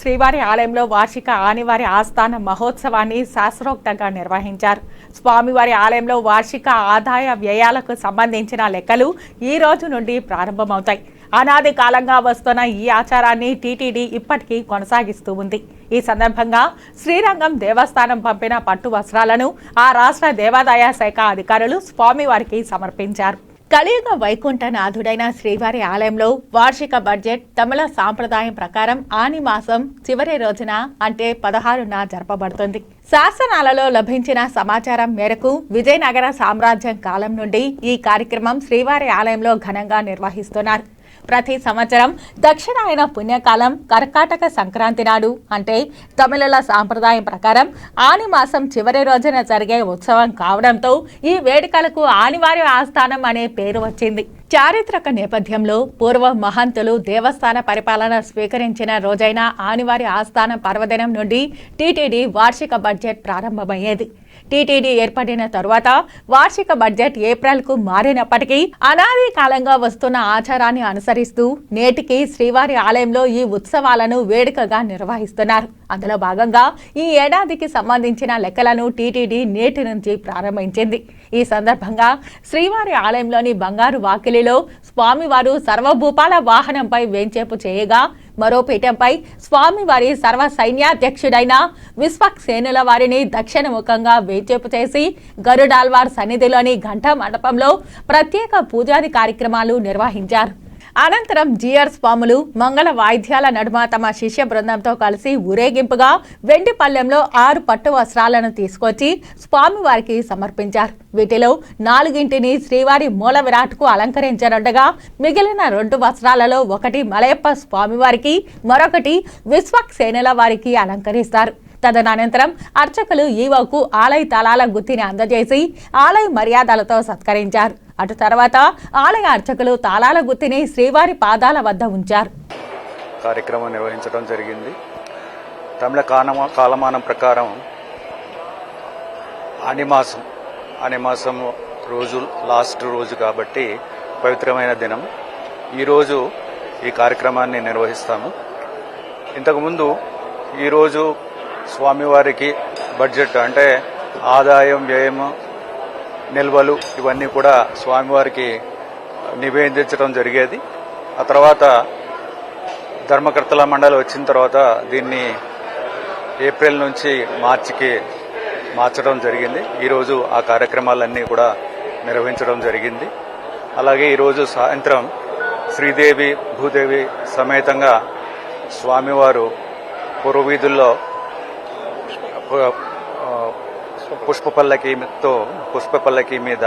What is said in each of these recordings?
శ్రీవారి ఆలయంలో వార్షిక ఆనివారి ఆస్థాన మహోత్సవాన్ని శాస్త్రోక్తంగా నిర్వహించారు. స్వామివారి ఆలయంలో వార్షిక ఆదాయ వ్యయాలకు సంబంధించిన లెక్కలు ఈ రోజు నుండి ప్రారంభమవుతాయి. అనాది కాలంగా వస్తున్న ఈ ఆచారాన్ని టీటీడీ ఇప్పటికీ కొనసాగిస్తూ ఉంది. ఈ సందర్భంగా శ్రీరంగం దేవస్థానం పంపిన పట్టు వస్త్రాలను ఆ రాష్ట్ర దేవాదాయ శాఖ అధికారులు స్వామివారికి సమర్పించారు. కలియుగ వైకుంఠనాథుడైన శ్రీవారి ఆలయంలో వార్షిక బడ్జెట్ తమిళ సాంప్రదాయం ప్రకారం ఆని మాసం చివరి రోజున అంటే పదహారున జరపబడుతుంది. శాసనాలలో లభించిన సమాచారం మేరకు విజయనగర సామ్రాజ్యం కాలం నుండి ఈ కార్యక్రమం శ్రీవారి ఆలయంలో ఘనంగా నిర్వహిస్తున్నారు. ప్రతి సంవత్సరం దక్షిణాయన పుణ్యకాలం కర్కాటక సంక్రాంతి నాడు. అంటే తమిళల సాంప్రదాయం ప్రకారం ఆని మాసం చివరి రోజున జరిగే ఉత్సవం కావడంతో ఈ వేడుకలకు ఆనివారి ఆస్థానం అనే పేరు వచ్చింది. చారిత్రక నేపథ్యంలో పూర్వ మహంతులు దేవస్థాన పరిపాలన స్వీకరించిన రోజైన ఆనివారి ఆస్థానం పర్వదినం నుండి టీటీడీ వార్షిక బడ్జెట్ ప్రారంభమయ్యేది. టీటీడీ ఏర్పడిన తరువాత వార్షిక బడ్జెట్ ఏప్రిల్కు మారినప్పటికీ అనాది కాలంగా వస్తున్న ఆచారాన్ని అనుసరిస్తూ నేటికి శ్రీవారి ఆలయంలో ఈ ఉత్సవాలను వేడుకగా నిర్వహిస్తున్నారు. అందులో భాగంగా ఈ ఏడాదికి సంబంధించిన లెక్కలను టీటీడీ నేటి నుంచి ప్రారంభించింది. ఈ సందర్భంగా శ్రీవారి ఆలయంలోని బంగారు వాకిలి ఢిల్లీలో స్వామివారు సర్వభూపాల వాహనంపై వేంచేపు చేయగా మరో పీఠంపై స్వామివారి సర్వ సైన్యాధ్యక్షుడైన విశ్వక్సేనుల వారిని దక్షిణముఖంగా వేచేపు చేసి గరుడాల్వార్ సన్నిధిలోని ఘంటా మండపంలో ప్రత్యేక పూజాది కార్యక్రమాలు నిర్వహించారు. అనంతరం జిఆర్ స్వాములు మంగళ వాయిద్యాల నడుమ తమ శిష్య బృందంతో కలిసి ఊరేగింపుగా వెండి పల్లెంలో ఆరు పట్టు వస్త్రాలను తీసుకొచ్చి స్వామివారికి సమర్పించారు. వీటిలో నాలుగింటిని శ్రీవారి మూల విరాట్కు అలంకరించనుండగా మిగిలిన రెండు వస్త్రాలలో ఒకటి మలయప్ప స్వామివారికి మరొకటి విశ్వక్సేనల వారికి అలంకరిస్తారు. తదనంతరం అర్చకులు ఈవోకు ఆలయ తలాల గుత్తిని అందజేసి ఆలయ మర్యాదలతో సత్కరించారు. అటు తర్వాత ఆలయ అర్చకులు తాళాల గుత్తిని శ్రీవారి పాదాల వద్ద ఉంచారు. కార్యక్రమం నిర్వహించడం జరిగింది. తమిళ కాలమా కాలమానం ప్రకారం అనిమాసం అనిమాసం రోజు లాస్ట్ రోజు కాబట్టి పవిత్రమైన దినం. ఈరోజు ఈ కార్యక్రమాన్ని నిర్వహిస్తాము. ఇంతకుముందు ఈరోజు స్వామివారికి బడ్జెట్ అంటే ఆదాయం వ్యయం నిల్వలు ఇవన్నీ కూడా స్వామివారికి నివేదించడం జరిగేది. ఆ తర్వాత ధర్మకర్తల మండలి వచ్చిన తర్వాత దీన్ని ఏప్రిల్ నుంచి మార్చికి మార్చడం జరిగింది. ఈరోజు ఆ కార్యక్రమాలన్నీ కూడా నిర్వహించడం జరిగింది. అలాగే ఈరోజు సాయంత్రం శ్రీదేవి భూదేవి సమేతంగా స్వామివారు పూర్వవీధుల్లో పుష్ప పల్లకీతో పుష్ప పల్లకీ మీద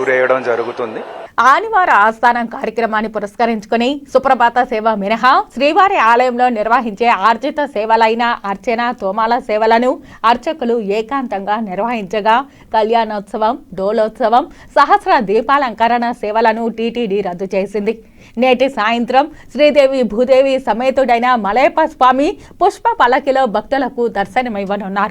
ఊరేయడం జరుగుతుంది. ఆనివార ఆస్థానం కార్యక్రమాన్ని పురస్కరించుకుని సుప్రభాత సేవ మినహా శ్రీవారి ఆలయంలో నిర్వహించే ఆర్జిత సేవలైన అర్చన తోమాల సేవలను అర్చకులు ఏకాంతంగా నిర్వహించగా కళ్యాణోత్సవం డోలోత్సవం సహస్ర దీపాలంకరణ సేవలను టీటీడీ రద్దు చేసింది. నేటి సాయంత్రం శ్రీదేవి భూదేవి సమేతుడైన మలయప్ప స్వామి పుష్ప పల్లకిలో భక్తులకు దర్శనమివ్వనున్నారు.